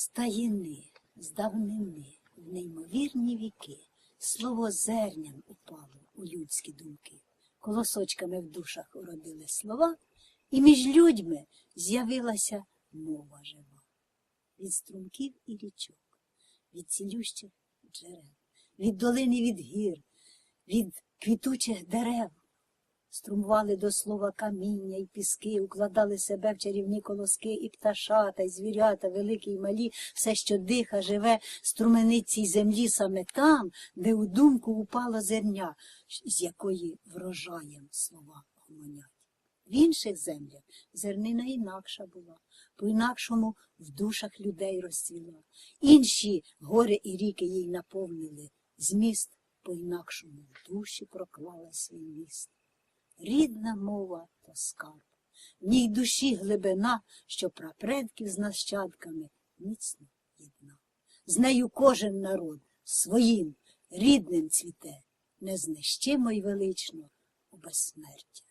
Стаїни, з давнини, в неймовірні віки, слово зерням упало у людські думки. Колосочками в душах уродили слова, і між людьми з'явилася мова жива. Від струмків і річок, від цілющих джерел, від долини від гір, від квітучих дерев. Струмували до слова каміння й піски, укладали себе в чарівні колоски, і пташата, і звірята, великі й малі, все, що диха, живе, струменить цій землі саме там, де у думку упало зерня, з якої врожаєм слова гомонять. В інших землях зернина інакша була, по-інакшому в душах людей розцвіла. Інші гори і ріки їй наповнили, зміст по-інакшому в душі проклала свій міст. Рідна мова то скарб, в ній душі глибина, що прапредків з нащадками міцно єдна. З нею кожен народ своїм рідним цвіте, незнищимо й велично у безсмертя